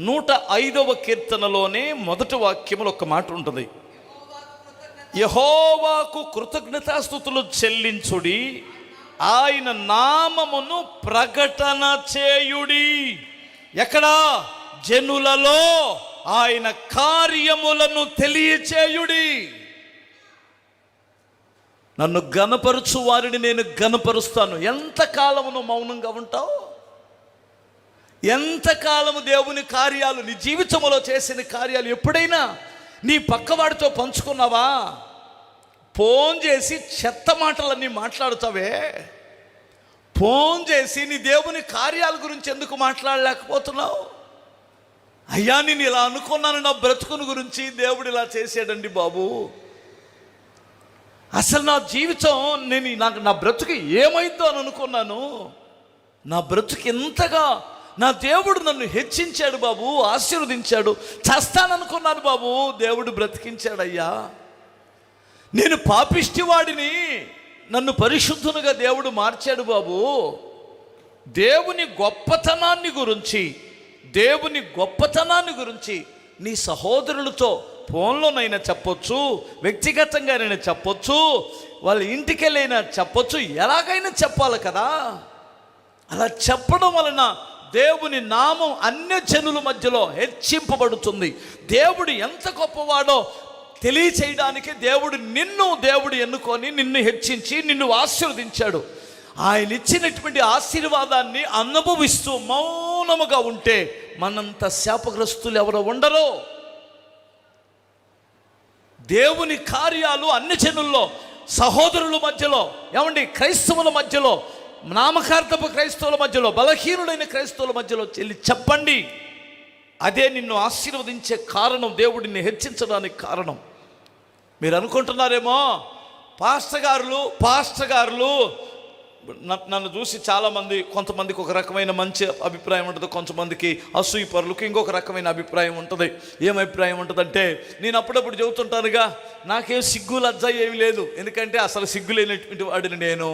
నూట ఐదవ కీర్తనలోనే మొదటి వాక్యంలో ఒక మాట ఉంటుంది. యహోవాకు కృతజ్ఞతాస్థుతులు చెల్లించుడి ఆయన నామమును ప్రకటన చేయుడి. ఎక్కడా? జనులలో ఆయన కార్యములను తెలియచేయుడి. నన్ను గనపరుచు వారిని నేను గనపరుస్తాను. ఎంతకాలమును మౌనంగా ఉంటావు? ఎంతకాలము దేవుని కార్యాలు నీ జీవితంలో చేసిన కార్యాలు ఎప్పుడైనా నీ పక్కవాడితో పంచుకున్నావా? ఫోన్ చేసి చెత్త మాటలన్నీ మాట్లాడుతావే. ఫోన్ చేసి నీ దేవుని కార్యాల గురించి ఎందుకు మాట్లాడలేకపోతున్నావు? అయ్యా నేను ఇలా అనుకున్నాను నా బ్రతుకుని గురించి దేవుడు ఇలా చేసాడండి బాబు. అసలు నా జీవితం నేను నాకు నా బ్రతుకు ఏమైందో అని అనుకున్నాను. నా బ్రతుకు ఎంతగా నా దేవుడు నన్ను హెచ్చించాడు బాబు ఆశీర్వదించాడు చస్తాననుకున్నాను బాబు దేవుడు బ్రతికించాడయ్యా. నేను పాపిష్టివాడిని నన్ను పరిశుద్ధునిగా దేవుడు మార్చాడు బాబు. దేవుని గొప్పతనాన్ని గురించి దేవుని గొప్పతనాన్ని గురించి నీ సహోదరులతో ఫోన్లోనైనా చెప్పొచ్చు వ్యక్తిగతంగానైనా చెప్పొచ్చు వాళ్ళ ఇంటికెళ్ళైనా చెప్పొచ్చు ఎలాగైనా చెప్పాలి కదా. అలా చెప్పడం వలన దేవుని నామం అన్య జనుల మధ్యలో హెచ్చింపబడుతుంది. దేవుడు ఎంత గొప్పవాడో తెలియచేయడానికి దేవుడు నిన్ను దేవుడు ఎన్నుకొని నిన్ను హెచ్చించి నిన్ను ఆశీర్వదించాడు. ఆయన ఇచ్చినటువంటి ఆశీర్వాదాన్ని అనుభవిస్తూ మౌనముగా ఉంటే మనంత శాపగ్రస్తులు ఎవరు ఉండరు. దేవుని కార్యాలు అన్ని జనుల్లో సహోదరుల మధ్యలో ఏమండి క్రైస్తవుల మధ్యలో నామకార్థపు క్రైస్తవుల మధ్యలో బలహీనుడైన క్రైస్తవుల మధ్యలో చెల్లి చెప్పండి. అదే నిన్ను ఆశీర్వదించే కారణం దేవుడిని హెచ్చించడానికి కారణం. మీరు అనుకుంటున్నారేమో? పాస్టర్ గారులు పాస్టర్ గారులు నన్ను చూసి చాలామంది కొంతమందికి ఒక రకమైన మంచి అభిప్రాయం ఉంటుంది కొంతమందికి అసూయ పరులకు ఇంకొక రకమైన అభిప్రాయం ఉంటుంది. ఏం అభిప్రాయం ఉంటుందంటే నేను అప్పుడప్పుడు చెబుతుంటానుగా నాకేం సిగ్గు లజ్జ ఏమి లేదు. ఎందుకంటే అసలు సిగ్గు లేనటువంటి వాడిని నేను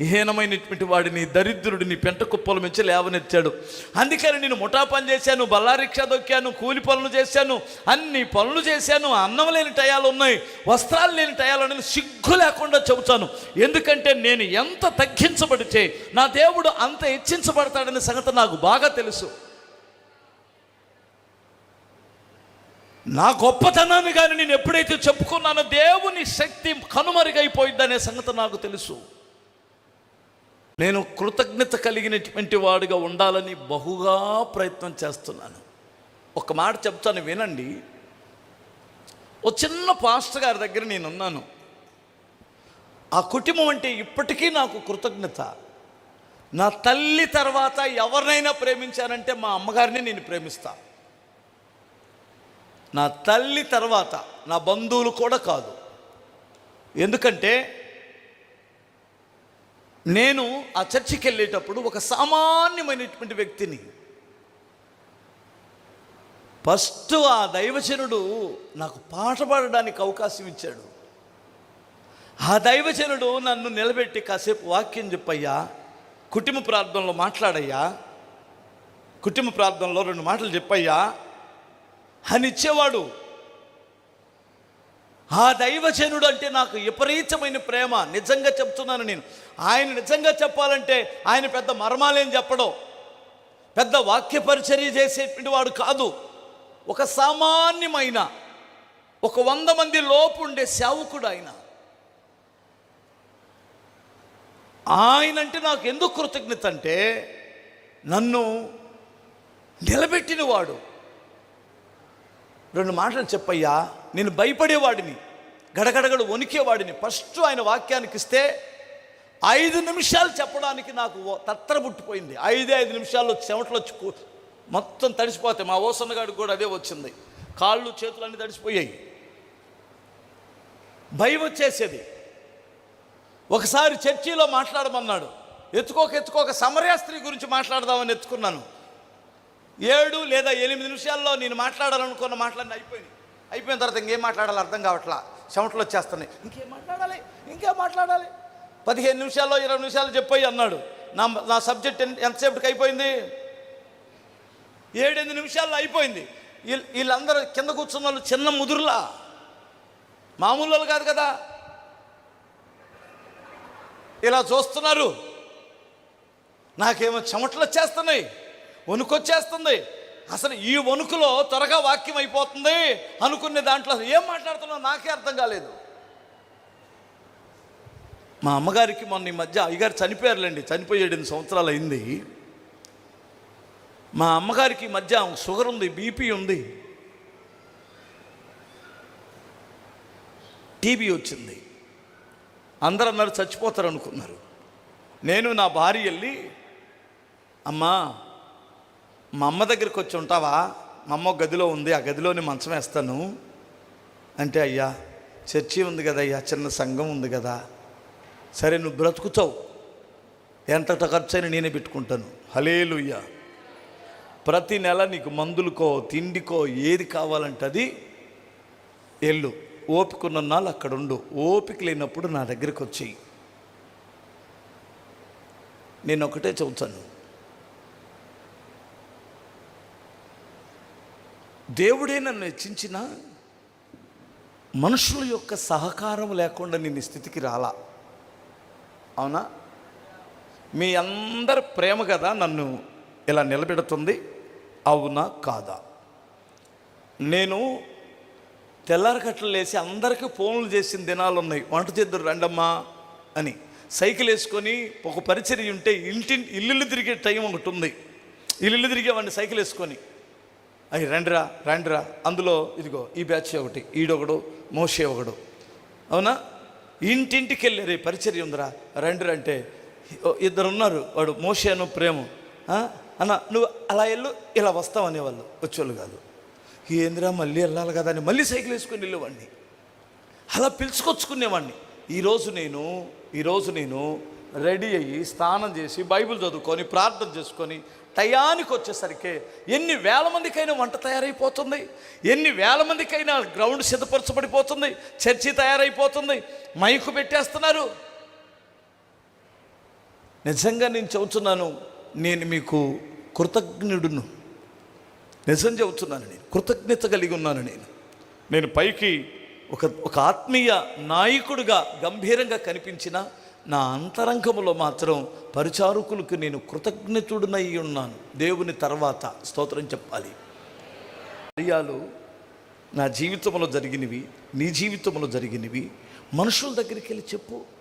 హీనమైనటువంటి వాడిని దరిద్రుడిని పెంట కుప్పల మించి లేవనెత్తాడు. అందుకని నేను ముఠా పని చేశాను బల్లారిక్షా దొక్కాను కూలి పనులు చేశాను అన్ని పనులు చేశాను అన్నం లేని టయాలు ఉన్నాయి వస్త్రాలు లేని టయాలు అనేది సిగ్గు లేకుండా చెబుతాను. ఎందుకంటే నేను ఎంత చే నా దేవుడు అంత హెచ్చించబడతాడనే సంగతి నాకు బాగా తెలుసు. నా గొప్పతనాన్ని కానీ నేను ఎప్పుడైతే చెప్పుకున్నానో దేవుని శక్తి కనుమరుగైపోయిందనే సంగతి నాకు తెలుసు. నేను కృతజ్ఞత కలిగినటువంటి వాడిగా ఉండాలని బహుగా ప్రయత్నం చేస్తున్నాను. ఒక మాట చెప్తాను వినండి. ఓ చిన్న పాస్టర్ గారి దగ్గర నేను ఉన్నాను ఆ కుటుంబం అంటే ఇప్పటికీ నాకు కృతజ్ఞత. నా తల్లి తర్వాత ఎవరినైనా ప్రేమించానంటే మా అమ్మగారిని నేను ప్రేమిస్తాను నా తల్లి తర్వాత నా బంధువులు కూడా కాదు. ఎందుకంటే నేను ఆ చర్చికి వెళ్ళేటప్పుడు ఒక సామాన్యమైనటువంటి వ్యక్తిని. ఫస్ట్ ఆ దైవజనుడు నాకు పాట పాడడానికి అవకాశం ఇచ్చాడు. ఆ దైవజనుడు నన్ను నిలబెట్టి కాసేపు వాక్యం చెప్పయ్యా కుటుంబ ప్రార్థనలో మాట్లాడయ్యా కుటుంబ ప్రార్థనలో రెండు మాటలు చెప్పయ్యా అని ఇచ్చేవాడు. ఆ దైవజనుడు అంటే నాకు విపరీతమైన ప్రేమ నిజంగా చెప్తున్నాను నేను. ఆయన నిజంగా చెప్పాలంటే ఆయన పెద్ద మర్మాలేం చెప్పడం. పెద్ద వాక్య పరిచర్య చేసేటువంటి వాడు కాదు. ఒక సామాన్యమైన ఒక వంద మంది లోపు ఉండే సేవకుడు ఆయన. ఆయన అంటే నాకు ఎందుకు కృతజ్ఞత అంటే నన్ను నిలబెట్టినవాడు. రెండు మాటలు చెప్పయ్యా నేను భయపడేవాడిని గడగడగడు వణికేవాడిని. ఫస్ట్ ఆయన వాక్యానికి ఇస్తే ఐదు నిమిషాలు చెప్పడానికి నాకు ఓ తత్తరబుట్టిపోయింది ఐదే ఐదు నిమిషాల్లో చెమటలు వచ్చి మొత్తం తడిసిపోతాయి. మా ఓసన్నగాడికి కూడా అదే వచ్చింది. కాళ్ళు చేతులు అన్నీ తడిసిపోయాయి. భయం వచ్చేసేది. ఒకసారి చర్చిలో మాట్లాడమన్నాడు. ఎత్తుకోక ఎత్తుకోక సమరయ స్త్రీ గురించి మాట్లాడదామని ఎత్తుకున్నాను. ఏడు లేదా ఎనిమిది నిమిషాల్లో నేను మాట్లాడాలనుకున్న మాట్లాడిన అయిపోయింది అయిపోయిన తర్వాత ఇంకేం మాట్లాడాలి అర్థం కావట్లా. చెమటలు వచ్చేస్తున్నాయి. ఇంకేం మాట్లాడాలి? ఇంకేం మాట్లాడాలి? పదిహేను నిమిషాల్లో ఇరవై నిమిషాలు చెప్పాయి అన్నాడు. నా నా సబ్జెక్ట్ ఎంతసేపటికి అయిపోయింది? ఏడెనిమిది నిమిషాల్లో అయిపోయింది. వీళ్ళందరూ కింద కూర్చున్న వాళ్ళు చిన్న ముదురులా. మామూలు వాళ్ళు కాదు కదా. ఇలా చూస్తున్నారు. నాకేమో చెమటలు వచ్చేస్తున్నాయి వణుకొచ్చేస్తుంది అసలు ఈ వణుకులో త్వరగా వాక్యం అయిపోతుంది అనుకునే దాంట్లో అసలు ఏం మాట్లాడుతున్నావు నాకే అర్థం కాలేదు. మా అమ్మగారికి మొన్న ఈ మధ్య అయ్యగారు చనిపోయారులేండి చనిపోయి ఏడెనిమిది సంవత్సరాలు అయింది. మా అమ్మగారికి ఈ మధ్య షుగర్ ఉంది బీపీ ఉంది. టీబీ వచ్చింది. అందరూ అన్నారు చచ్చిపోతారు అనుకున్నారు. నేను నా భార్య వెళ్ళి అమ్మా మా అమ్మ దగ్గరికి వచ్చి ఉంటావా? మా అమ్మ గదిలో ఉంది ఆ గదిలోనే మంచం వేస్తాను. అంటే అయ్యా చర్చి ఉంది కదా అయ్యా చిన్న సంఘం ఉంది కదా. సరే నువ్వు బ్రతుకుతావు. ఎంత ఖర్చు అయినా నేనే పెట్టుకుంటాను. హలేలుయ్యా ప్రతి నెల నీకు మందులకో తిండికో ఏది కావాలంటే అది ఎల్లు ఓపిక నాళ్ళు అక్కడ ఉండు ఓపిక లేనప్పుడు నా దగ్గరికి వచ్చేయి నేను ఒకటే చెబుతాను. దేవుడే నన్ను హెచ్చించిన మనుషుల యొక్క సహకారం లేకుండా నేను స్థితికి రాలా. అవునా? మీ అందరి ప్రేమ కదా నన్ను ఇలా నిలబెడుతుంది. అవునా? కాదా? నేను తెల్లారకట్లు లేచి అందరికీ ఫోన్లు చేసిన దినాలు ఉన్నాయి వంట చేద్దరు రండమ్మా అని. సైకిల్ వేసుకొని ఒక పరిచర్య ఉంటే ఇంటి ఇల్లు తిరిగే టైం ఒకటి ఉంది. ఇల్లు తిరిగేవాడిని సైకిల్ వేసుకొని. అవి రండిరా రండిరా. అందులో ఇదిగో ఈ బ్యాచ్ ఒకటి ఈడొకడు మోషే ఒకడు. అవునా? ఇంటింటికి వెళ్ళారు ఈ పరిచర్య ఉందిరా రండిరా అంటే ఇద్దరు ఉన్నారు వాడు మోషేను ప్రేమ. అన్న నువ్వు అలా వెళ్ళు ఇలా వస్తావు అనేవాళ్ళు. వచ్చేవాళ్ళు కాదు. ఏందిరా మళ్ళీ వెళ్ళాలి కదా అని మళ్ళీ సైకిల్ వేసుకొని వెళ్ళేవాడిని. అలా పిలుచుకొచ్చుకునేవాడిని. ఈరోజు నేను ఈరోజు నేను రెడీ అయ్యి స్నానం చేసి బైబిల్ చదువుకొని ప్రార్థన చేసుకొని టయానికి వచ్చేసరికి ఎన్ని వేల మందికైనా వంట తయారైపోతుంది. ఎన్ని వేల మందికైనా గ్రౌండ్ సిద్ధపరచబడిపోతుంది. చర్చి తయారైపోతుంది. మైకు పెట్టేస్తున్నారు. నిజంగా నేను చెబుతున్నాను నేను మీకు కృతజ్ఞుడును. నిజం చెబుతున్నాను నేను. కృతజ్ఞత కలిగి ఉన్నాను నేను. నేను పైకి ఒక ఒక ఆత్మీయ నాయకుడిగా గంభీరంగా కనిపించిన నా అంతరంగములో మాత్రం పరిచారకులకు నేను కృతజ్ఞతుడినై ఉన్నాను. దేవుని తర్వాత స్తోత్రం చెప్పాలి. కార్యాలు నా జీవితంలో జరిగినవి నీ జీవితంలో జరిగినవి మనుషుల దగ్గరికి వెళ్ళి చెప్పు.